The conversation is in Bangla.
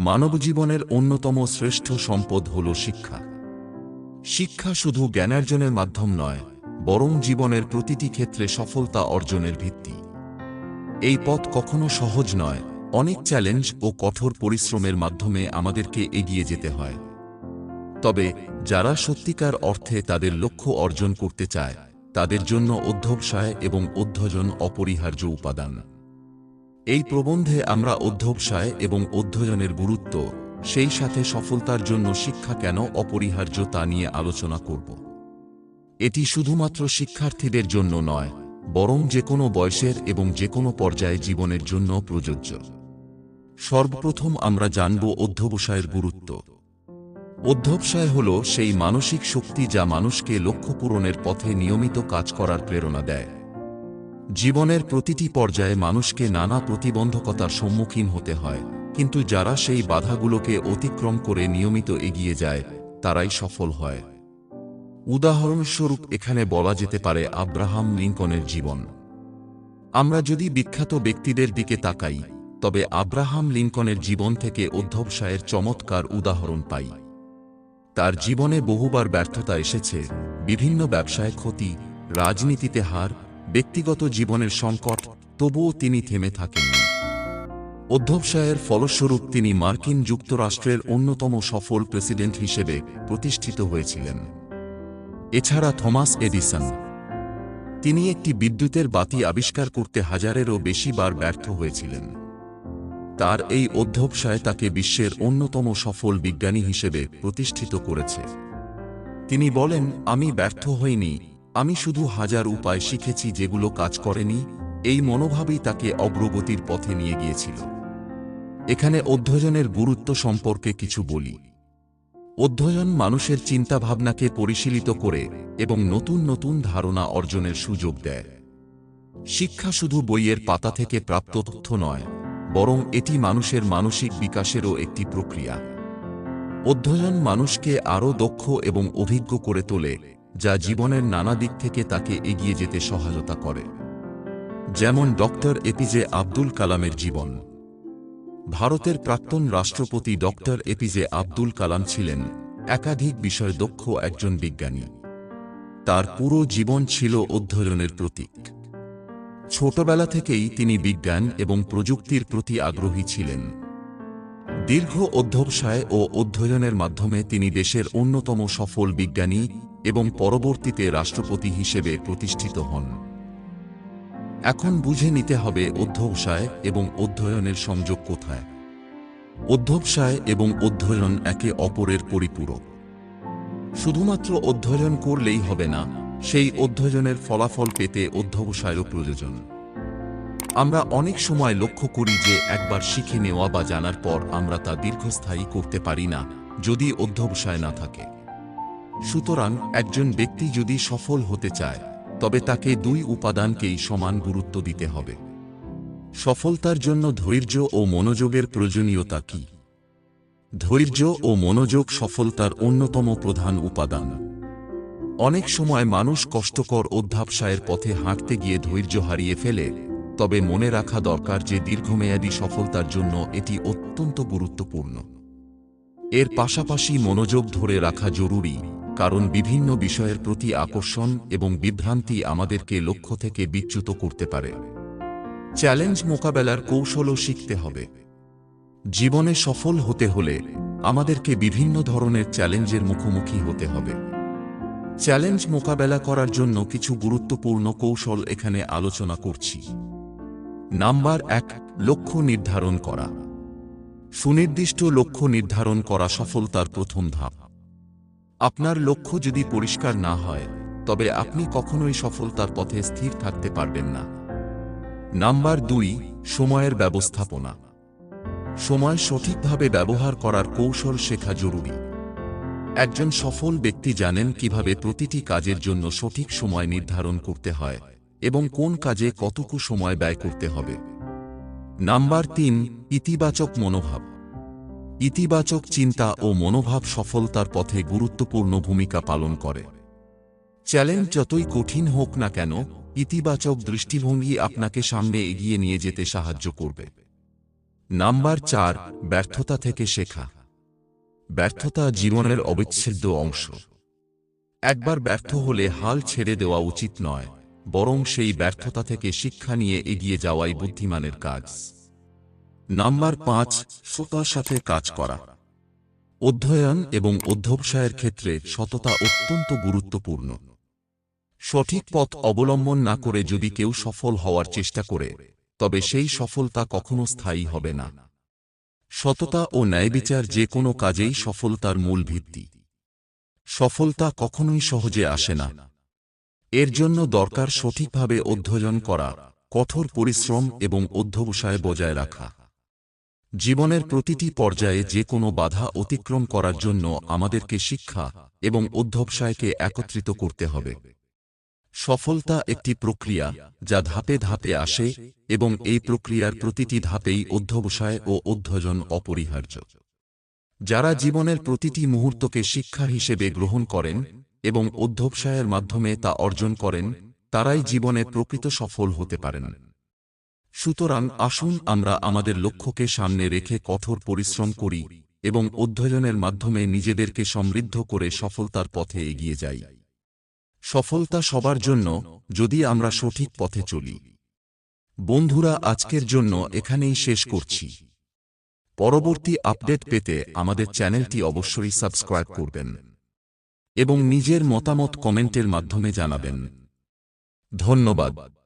মানবজীবনের অন্যতম শ্রেষ্ঠ সম্পদ হল শিক্ষা। শিক্ষা শুধু জ্ঞানার্জনের মাধ্যম নয়, বরং জীবনের প্রতিটি ক্ষেত্রে সফলতা অর্জনের ভিত্তি। এই পথ কখনো সহজ নয়, অনেক চ্যালেঞ্জ ও কঠোর পরিশ্রমের মাধ্যমে আমাদেরকে এগিয়ে যেতে হয়। তবে, যারা সত্যিকার অর্থে তাদের লক্ষ্য অর্জন করতে চায়, তাদের জন্য অধ্যবসায় এবং অধ্যজন অপরিহার্য উপাদান। এই প্রবন্ধে আমরা অধ্যবসায় এবং অধ্যয়নের গুরুত্ব, সেই সাথে সফলতার জন্য শিক্ষা কেন অপরিহার্য তা নিয়ে আলোচনা করব। এটি শুধুমাত্র শিক্ষার্থীদের জন্য নয়, বরং যে কোনো বয়সের এবং যে কোনো পর্যায়ে জীবনের জন্য প্রযোজ্য। সর্বপ্রথম আমরা জানব অধ্যবসায়ের গুরুত্ব। অধ্যবসায় হল সেই মানসিক শক্তি যা মানুষকে লক্ষ্য পূরণের পথে নিয়মিত কাজ করার প্রেরণা দেয়। জীবনের প্রতিটি পর্যায়ে মানুষকে নানা প্রতিবন্ধকতার সম্মুখীন হতে হয়, কিন্তু যারা সেই বাধাগুলোকে অতিক্রম করে নিয়মিত এগিয়ে যায়, তারাই সফল হয়। উদাহরণস্বরূপ, এখানে বলা যেতে পারে আব্রাহাম লিঙ্কনের জীবন। আমরা যদি বিখ্যাত ব্যক্তিদের দিকে তাকাই, তবে আব্রাহাম লিঙ্কনের জীবন থেকে অধ্যবসায়ের চমৎকার উদাহরণ পাই। তার জীবনে বহুবার ব্যর্থতা এসেছে, বিভিন্ন ব্যবসায় ক্ষতি, রাজনীতিতে হার ব্যক্তিগত জীবনের সংকট, তবুও তিনি থেমে থাকেননি। অধ্যবসায়ের ফলস্বরূপ তিনি মার্কিন যুক্তরাষ্ট্রের অন্যতম সফল প্রেসিডেন্ট হিসেবে প্রতিষ্ঠিত হয়েছিলেন। এছাড়া থমাস এডিসন। তিনি একটি বিদ্যুতের বাতি আবিষ্কার করতে হাজারেরও বেশি বার ব্যর্থ হয়েছিলেন। তার এই অধ্যবসায় তাকে বিশ্বের অন্যতম সফল বিজ্ঞানী হিসেবে প্রতিষ্ঠিত করেছে। তিনি বলেন, আমি ব্যর্থ হইনি আমি শুধু হাজার উপায় শিখেছি যেগুলো কাজ করেনি, এই মনোভাবই তাকে অগ্রগতির পথে নিয়ে গিয়েছিল। এখানে অধ্যয়নের গুরুত্ব সম্পর্কে কিছু বলি। অধ্যয়ন মানুষের চিন্তাভাবনাকে পরিশীলিত করে এবং নতুন নতুন ধারণা অর্জনের সুযোগ দেয়। শিক্ষা শুধু বইয়ের পাতা থেকে প্রাপ্ত তথ্য নয়, বরং এটি মানুষের মানসিক বিকাশেরও একটি প্রক্রিয়া। অধ্যয়ন মানুষকে আরও দক্ষ এবং অভিজ্ঞ করে তোলে যা জীবনের নানা দিক থেকে তাকে এগিয়ে যেতে সহায়তা করে। যেমন ডক্টর এপিজে আব্দুল কালামের জীবন। ভারতের প্রাক্তন রাষ্ট্রপতি ডক্টর এপিজে আব্দুল কালাম ছিলেন একাধিক বিষয় দক্ষ একজন বিজ্ঞানী। তার পুরো জীবন ছিল অধ্যয়নের প্রতীক। ছোটবেলা থেকেই তিনি বিজ্ঞান এবং প্রযুক্তির প্রতি আগ্রহী ছিলেন। দীর্ঘ অধ্যবসায় ও অধ্যয়নের মাধ্যমে তিনি দেশের অন্যতম সফল বিজ্ঞানী এবং পরবর্তীতে রাষ্ট্রপতি হিসেবে প্রতিষ্ঠিত হন। এখন বুঝে নিতে হবে অধ্যবসায় এবং অধ্যয়নের সংযোগ কোথায়। অধ্যবসায় এবং অধ্যয়ন একে অপরের পরিপূরক। শুধুমাত্র অধ্যয়ন করলেই হবে না, সেই অধ্যয়নের ফলাফল পেতে অধ্যবসায়েরও প্রয়োজন। আমরা অনেক সময় লক্ষ্য করি যে একবার শিখে নেওয়া বা জানার পর আমরা তা দীর্ঘস্থায়ী করতে পারি না, যদি অধ্যবসায় না থাকে। সুতরাং একজন ব্যক্তি যদি সফল হতে চায়, তবে তাকে দুই উপাদানকেই সমান গুরুত্ব দিতে হবে। সফলতার জন্য ধৈর্য ও মনোযোগের প্রয়োজনীয়তা কি? ধৈর্য ও মনোযোগ সফলতার অন্যতম প্রধান উপাদান। অনেক সময় মানুষ কষ্টকর অধ্যাবসায়ের পথে হাঁটতে গিয়ে ধৈর্য হারিয়ে ফেলে, তবে মনে রাখা দরকার যে দীর্ঘমেয়াদী সফলতার জন্য এটি অত্যন্ত গুরুত্বপূর্ণ। এর পাশাপাশি মনোযোগ ধরে রাখা জরুরি। কারণ বিভিন্ন বিষয়ের প্রতি আকর্ষণ এবং বিভ্রান্তি আমাদেরকে লক্ষ্য থেকে বিচ্যুত করতে পারে। চ্যালেঞ্জ মোকাবেলার কৌশলও শিখতে হবে। জীবনে সফল হতে হলে আমাদেরকে বিভিন্ন ধরনের চ্যালেঞ্জের মুখোমুখি হতে হবে। চ্যালেঞ্জ মোকাবেলা করার জন্য কিছু গুরুত্বপূর্ণ কৌশল এখানে আলোচনা করছি। নাম্বার এক, লক্ষ্য নির্ধারণ করা। সুনির্দিষ্ট লক্ষ্য নির্ধারণ করা সফলতার প্রথম ধাপ। আপনার লক্ষ্য যদি পরিষ্কার না হয়, তবে আপনি কখনোই সফলতার পথে স্থির থাকতে পারবেন না। নাম্বার দুই, সময়ের ব্যবস্থাপনা। সময় সঠিকভাবে ব্যবহার করার কৌশল শেখা জরুরি। একজন সফল ব্যক্তি জানেন কীভাবে প্রতিটি কাজের জন্য সঠিক সময় নির্ধারণ করতে হয় এবং কোন কাজে কতটুকু সময় ব্যয় করতে হবে। নাম্বার তিন, ইতিবাচক মনোভাব। ইতিবাচক চিন্তা ও মনোভাব সফলতার পথে গুরুত্বপূর্ণ ভূমিকা পালন করে। চ্যালেঞ্জ যতই কঠিন হোক না কেন, ইতিবাচক দৃষ্টিভঙ্গি আপনাকে সামনে এগিয়ে নিয়ে যেতে সাহায্য করবে। নাম্বার চার, ব্যর্থতা থেকে শেখা। ব্যর্থতা জীবনের অবিচ্ছেদ্য অংশ। একবার ব্যর্থ হলে হাল ছেড়ে দেওয়া উচিত নয়, বরং সেই ব্যর্থতা থেকে শিক্ষা নিয়ে এগিয়ে যাওয়াই বুদ্ধিমানের কাজ। নাম্বার পাঁচ, সততার সাথে কাজ করা। অধ্যয়ন এবং অধ্যবসায়ের ক্ষেত্রে সততা অত্যন্ত গুরুত্বপূর্ণ। সঠিক পথ অবলম্বন না করে যদি কেউ সফল হওয়ার চেষ্টা করে, তবে সেই সফলতা কখনো স্থায়ী হবে না। সততা ও ন্যায়বিচার যে কোনো কাজেই সফলতার মূল ভিত্তি। সফলতা কখনোই সহজে আসে না। এর জন্য দরকার সঠিকভাবে অধ্যয়ন করা, কঠোর পরিশ্রম এবং অধ্যবসায় বজায় রাখা। জীবনের প্রতিটি পর্যায়ে যে কোনো বাধা অতিক্রম করার জন্য আমাদেরকে শিক্ষা এবং অধ্যবসায়কে একত্রিত করতে হবে। সফলতা একটি প্রক্রিয়া যা ধাপে ধাপে আসে এবং এই প্রক্রিয়ার প্রতিটি ধাপেই অধ্যবসায় ও অধ্যয়ন অপরিহার্য। যারা জীবনের প্রতিটি মুহূর্তকে শিক্ষা হিসেবে গ্রহণ করেন এবং অধ্যবসায়ের মাধ্যমে তা অর্জন করেন, তারাই জীবনে প্রকৃত সফল হতে পারেন। সুতরাং আসুন আমরা আমাদের লক্ষ্যকে সামনে রেখে কঠোর পরিশ্রম করি এবং অধ্যয়নের মাধ্যমে নিজেদেরকে সমৃদ্ধ করে সফলতার পথে এগিয়ে যাই। সফলতা সবার জন্য যদি আমরা সঠিক পথে চলি। বন্ধুরা, আজকের জন্য এখানেই শেষ করছি। পরবর্তী আপডেট পেতে আমাদের চ্যানেলটি অবশ্যই সাবস্ক্রাইব করবেন এবং নিজের মতামত কমেন্টের মাধ্যমে জানাবেন। ধন্যবাদ।